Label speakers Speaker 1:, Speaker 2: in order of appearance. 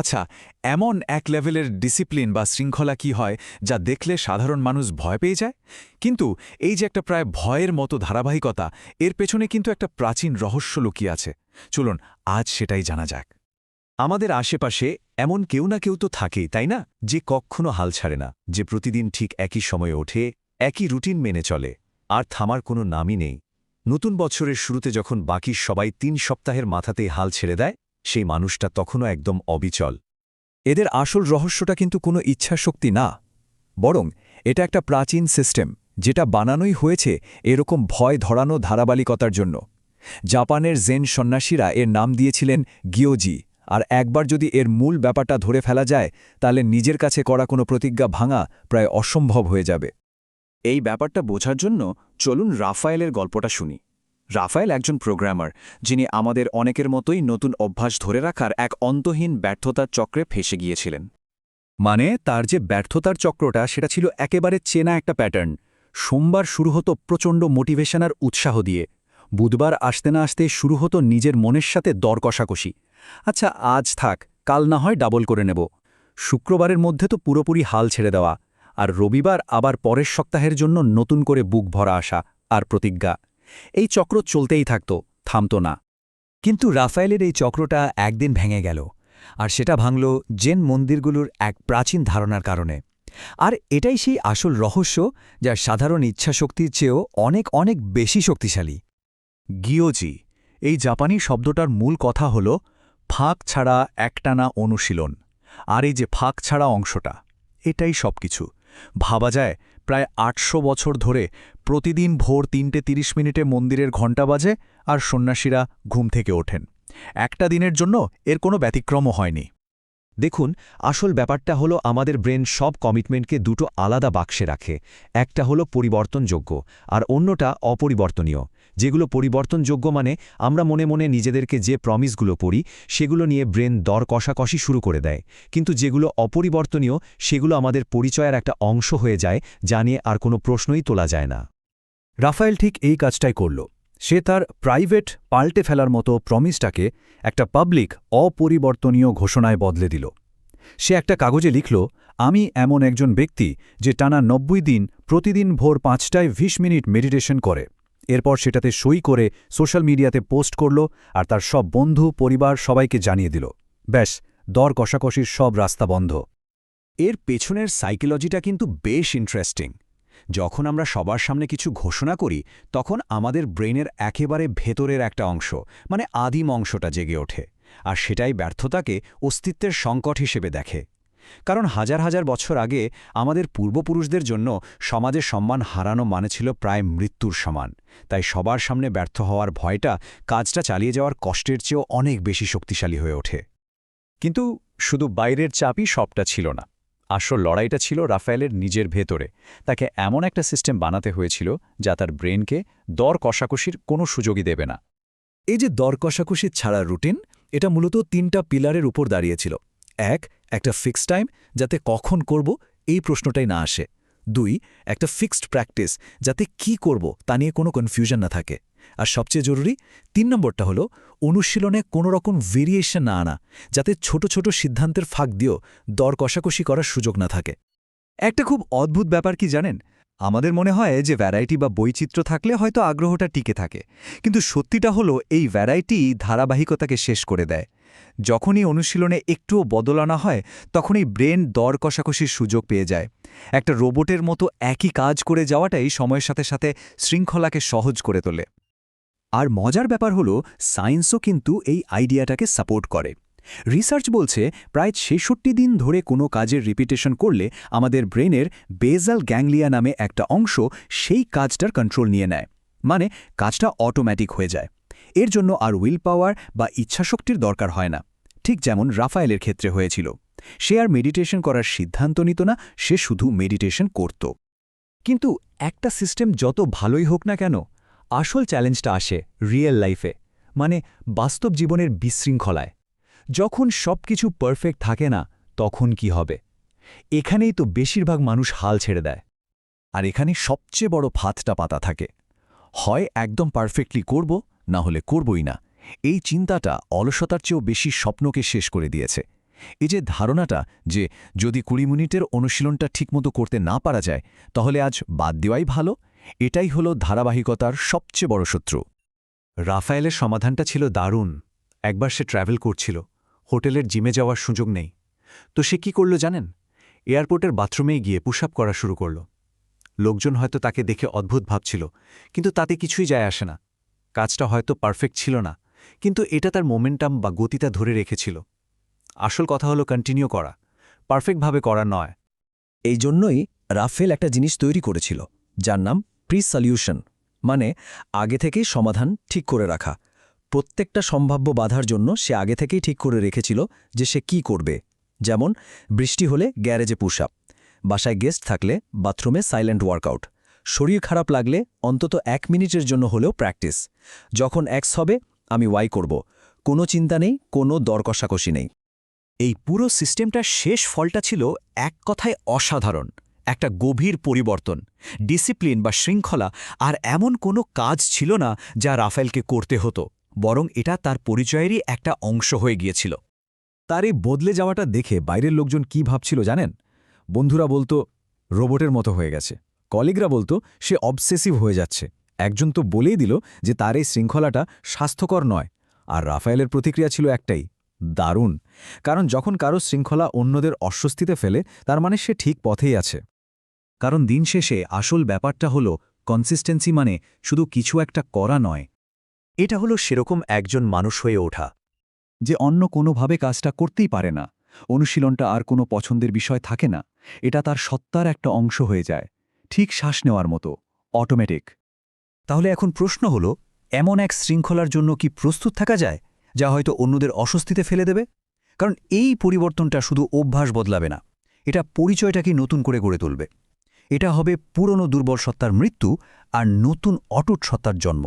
Speaker 1: আচ্ছা এমন এক লেভেলের ডিসিপ্লিন বা শৃঙ্খলা কি হয় যা দেখলে সাধারণ মানুষ ভয় পেয়ে যায়? কিন্তু এই যে একটা প্রায় ভয়ের মতো ধারাবাহিকতা, এর পেছনে কিন্তু একটা প্রাচীন রহস্য লুকিয়ে আছে। চলুন, আজ সেটাই জানা যাক।
Speaker 2: আমাদের আশেপাশে এমন কেউ না কেউ তো থাকেই, তাই না? যে কখনো হাল ছাড়ে না, যে প্রতিদিন ঠিক একই সময়ে ওঠে, একই রুটিন মেনে চলে, আর থামার কোনো নামই নেই। নতুন বছরের শুরুতে যখন বাকি সবাই তিন সপ্তাহের মাথাতেই হাল ছেড়ে দেয় সেই মানুষটা তখনও একদম অবিচল।
Speaker 3: এদের আসল রহস্যটা কিন্তু কোনো ইচ্ছাশক্তি না। বরং এটা একটা প্রাচীন সিস্টেম, যেটা বানানোই হয়েছে এরকম ভয় ধরানো ধারাবালিকতার জন্য। জাপানের জেন সন্ন্যাসীরা এর নাম দিয়েছিলেন গিওজি আর একবার যদি এর মূল ব্যাপারটা ধরে ফেলা যায়, তাহলে নিজের কাছে করা কোনো প্রতিজ্ঞা ভাঙা প্রায় অসম্ভব হয়ে যাবে।
Speaker 2: এই ব্যাপারটা বোঝার জন্য চলুন রাফায়েলের গল্পটা শুনি। রাফায়েল একজন প্রোগ্রামার, যিনি আমাদের অনেকের মতোই নতুন অভ্যাস ধরে রাখার এক অন্তহীন ব্যর্থতার চক্রে ফেসে গিয়েছিলেন।
Speaker 3: মানে তার যে ব্যর্থতার চক্রটা, সেটা ছিল একেবারে চেনা একটা প্যাটার্ন। সোমবার শুরু হতো প্রচণ্ড মোটিভেশন আর উৎসাহ দিয়ে। বুধবার আসতে না আসতে শুরু হতো নিজের মনের সাথে দর কষাকষি। আচ্ছা আজ থাক, কাল না হয় ডাবল করে নেব। শুক্রবারের মধ্যে তো পুরোপুরি হাল ছেড়ে দেওয়া, আর রবিবার আবার পরের সপ্তাহের জন্য নতুন করে বুক ভরা আসা আর প্রতিজ্ঞা। এই চক্র চলতেই থাকত, থামত না। কিন্তু রাফায়েলের এই চক্রটা একদিন ভেঙে গেল, আর সেটা ভাঙল জেন মন্দিরগুলোর এক প্রাচীন ধারণার কারণে। আর এটাই সেই আসল রহস্য যা সাধারণ ইচ্ছাশক্তির চেয়েও অনেক অনেক বেশি শক্তিশালী।
Speaker 1: গিওজি এই জাপানি শব্দটার মূল কথা হল ফাঁক ছাড়া একটানা অনুশীলন, আর এই যে ফাঁক ছাড়া অংশটা, এটাই সবকিছু। ভাবা যায় প্রায় আটশো বছর ধরে প্রতিদিন ভোর তিনটে তিরিশ মিনিটে মন্দিরের ঘণ্টা বাজে আর সন্ন্যাসীরা ঘুম থেকে ওঠেন। একটা দিনের জন্য এর কোনো ব্যতিক্রমও হয়নি।
Speaker 2: দেখুন, আসল ব্যাপারটা হলো আমাদের ব্রেন সব কমিটমেন্টকে দুটো আলাদা বাক্সে রাখে। একটা হলো পরিবর্তনযোগ্য আর অন্যটা অপরিবর্তনীয়। যেগুলো পরিবর্তনযোগ্য মানে আমরা মনে মনে নিজেদেরকে যে প্রমিসগুলো পড়ি, সেগুলো নিয়ে ব্রেন দর কষাকষি শুরু করে দেয়। কিন্তু যেগুলো অপরিবর্তনীয়, সেগুলো আমাদের পরিচয়ের একটা অংশ হয়ে যায়, যা নিয়ে আর কোনো প্রশ্নই তোলা যায় না।
Speaker 3: রাফায়েল ঠিক এই কাজটাই করল। সে তার প্রাইভেট পাল্টে ফেলার মতো প্রমিসটাকে একটা পাবলিক অপরিবর্তনীয় ঘোষণায় বদলে দিল। সে একটা কাগজে লিখল, আমি এমন একজন ব্যক্তি যে টানা নব্বই দিন প্রতিদিন ভোর পাঁচটায় বিশ মিনিট মেডিটেশন করে। এরপর সেটাতে সই করে সোশ্যাল মিডিয়াতে পোস্ট করল আর তার সব বন্ধু, পরিবার সবাইকে জানিয়ে দিল। ব্যাস, দর কষাকষির সব রাস্তা বন্ধ।
Speaker 2: এর পেছনের সাইকোলজিটা কিন্তু বেশ ইন্টারেস্টিং যখন আমরা সবার সামনে কিছু ঘোষণা করি, তখন আমাদের ব্রেনের একেবারে ভেতরের একটা অংশ মানে আদিম অংশটা জেগে ওঠে, আর সেটাই ব্যর্থতাকে অস্তিত্বের সংকট হিসেবে দেখে। কারণ হাজার হাজার বছর আগে আমাদের পূর্বপুরুষদের জন্য সমাজে সম্মান হারানো মানে ছিল প্রায় মৃত্যুর সমান। তাই সবার সামনে ব্যর্থ হওয়ার ভয়টা কাজটা চালিয়ে যাওয়ার কষ্টের চেয়েও অনেক বেশি শক্তিশালী হয়ে ওঠে।
Speaker 3: কিন্তু শুধু বাইরের চাপই সবটা ছিল না। আসল লড়াইটা ছিল রাফায়েলের নিজের ভেতরে। তাকে এমন একটা সিস্টেম বানাতে হয়েছিল যা তার ব্রেনকে দর কষাকষির কোনো সুযোগই দেবে না। এই যে দর কষাকষির ছাড়া রুটিন, এটা মূলত তিনটা পিলারের উপর দাঁড়িয়েছিল। এক, একটা ফিক্সড টাইম, যাতে কখন করব এই প্রশ্নটাই না আসে। দুই, একটা ফিক্সড প্র্যাকটিস, যাতে কি করব তা নিয়ে কোনো কনফিউশন না থাকে। আর সবচেয়ে জরুরি, তিন নম্বরটা হলো অনুশীলনে কোনো রকম ভেরিয়েশন না আনা, যাতে ছোট ছোট সিদ্ধান্তের ফাঁক দিয়েও দর কষাকষি করার সুযোগ না থাকে। একটা খুব অদ্ভুত ব্যাপার কি জানেন? আমাদের মনে হয় যে ভ্যারাইটি বা বৈচিত্র্য থাকলে হয়তো আগ্রহটা টিকে থাকে, কিন্তু সত্যিটা হলো এই ভ্যারাইটি ধারাবাহিকতাকে শেষ করে দেয়। যখনই অনুশীলনে একটুও বদল আনা হয়, তখনই ব্রেন দর কষাকষির সুযোগ পেয়ে যায়। একটা রোবটের মতো একই কাজ করে যাওয়াটাই সময়ের সাথে সাথে শৃঙ্খলাকে সহজ করে তোলে। আর মজার ব্যাপার হলো, সায়েন্সও কিন্তু এই আইডিয়াটাকে সাপোর্ট করে। রিসার্চ বলছে, প্রায় ছেষট্টি দিন ধরে কোনো কাজের রিপিটেশন করলে আমাদের ব্রেনের বেজাল গ্যাংলিয়া নামে একটা অংশ সেই কাজটার কন্ট্রোল নিয়ে নেয়। মানে কাজটা অটোম্যাটিক হয়ে যায়। এর জন্য আর উইল পাওয়ার বা ইচ্ছাশক্তির দরকার হয় না। ঠিক যেমন রাফায়েলের ক্ষেত্রে হয়েছিল। সে আর মেডিটেশন করার সিদ্ধান্ত নিত না, সে শুধু মেডিটেশন করত। কিন্তু একটা সিস্টেম যত ভালোই হোক না কেন আসল চ্যালেঞ্জটা আসে রিয়েল লাইফে মানে বাস্তব জীবনের বিশৃঙ্খলায়। যখন সব কিছু পারফেক্ট থাকে না, তখন কি হবে? এখানেই তো বেশিরভাগ মানুষ হাল ছেড়ে দেয়। আর এখানে সবচেয়ে বড় ফাতটা পাতা থাকে। হয় একদম পারফেক্টলি করব, না হলে করবই না। এই চিন্তাটা অলসতার চেয়েও বেশি স্বপ্নকে শেষ করে দিয়েছে।
Speaker 2: এই যে ধারণাটা যে যদি কুড়ি মিনিটের অনুশীলনটা ঠিকমতো করতে না পারা যায়, তাহলে আজ বাদ দেওয়াই ভালো এটাই হলো ধারাবাহিকতার সবচেয়ে বড় শত্রু। রাফায়েলের সমাধানটা ছিল দারুণ। একবার সে ট্র্যাভেল করছিল। হোটেলের জিমে যাওয়ার সুযোগ নেই। তো সে কি করল জানেন? এয়ারপোর্টের বাথরুমেই গিয়ে পুশ করা শুরু করল। লোকজন হয়তো তাকে দেখে অদ্ভুত ভাবছিল, কিন্তু তাতে কিছুই যায় আসে না। কাজটা হয়তো পারফেক্ট ছিল না, কিন্তু এটা তার মোমেন্টাম বা গতিটা ধরে রেখেছিল। আসল কথা হলো কন্টিনিউ করা। পারফেক্টভাবে করা নয়।
Speaker 4: এই জন্যই রাফেল একটা জিনিস তৈরি করেছিল, যার নাম প্রি সলিউশন মানে আগে থেকেই সমাধান ঠিক করে রাখা। প্রত্যেকটা সম্ভাব্য বাধার জন্য সে আগে থেকেই ঠিক করে রেখেছিল যে সে কি করবে। যেমন, বৃষ্টি হলে গ্যারেজে পুশ আপ বাসায় গেস্ট থাকলে বাথরুমে সাইলেন্ট ওয়ার্কআউট শরীর খারাপ লাগলে অন্তত এক মিনিটের জন্য হলেও প্র্যাকটিস যখন এক্স হবে, আমি ওয়াই করব, কোনো চিন্তা নেই, কোনো দর কষাকষি নেই।
Speaker 2: এই পুরো সিস্টেমটার শেষ ফলটা ছিল এক কথায় অসাধারণ। একটা গভীর পরিবর্তন, ডিসিপ্লিন বা শৃঙ্খলা আর এমন কোনো কাজ ছিল না যা রাফেলকে করতে হতো, বরং এটা তার পরিচয়েরই একটা অংশ হয়ে গিয়েছিল।
Speaker 3: তার এই বদলে যাওয়াটা দেখে বাইরের লোকজন কি ভাবছিল জানেন? বন্ধুরা বলতো, রোবটের মতো হয়ে গেছে। কলিগরা বলতো, সে অবসেসিভ হয়ে যাচ্ছে। একজন তো বলেই দিল যে তার এই শৃঙ্খলাটা স্বাস্থ্যকর নয়, আর রাফায়েলের প্রতিক্রিয়া ছিল একটাই, দারুণ। কারণ যখন কারও শৃঙ্খলা অন্যদের অস্বস্তিতে ফেলে, তার মানে সে ঠিক পথেই আছে।
Speaker 1: কারণ দিন শেষে আসল ব্যাপারটা হলো কনসিস্টেন্সি মানে শুধু কিছু একটা করা নয়।
Speaker 2: এটা হলো সেরকম একজন মানুষ হয়ে ওঠা,
Speaker 3: যে অন্য কোনোভাবে কাজটা করতেই পারে না, অনুশীলনটা আর কোনো পছন্দের বিষয় থাকে না, এটা তার সত্তার একটা অংশ হয়ে যায়, ঠিক শ্বাস নেওয়ার মতো অটোমেটিক
Speaker 1: তাহলে এখন প্রশ্ন হল, এমন এক শৃঙ্খলার জন্য কি প্রস্তুত থাকা যায়, যা হয়তো অন্যদের অস্বস্তিতে ফেলে দেবে? কারণ এই পরিবর্তনটা শুধু অভ্যাস বদলাবে না, এটা পরিচয়টাকে নতুন করে গড়ে তুলবে। এটা হবে পুরনো দুর্বল সত্তার মৃত্যু আর নতুন অটুট সত্তার জন্ম।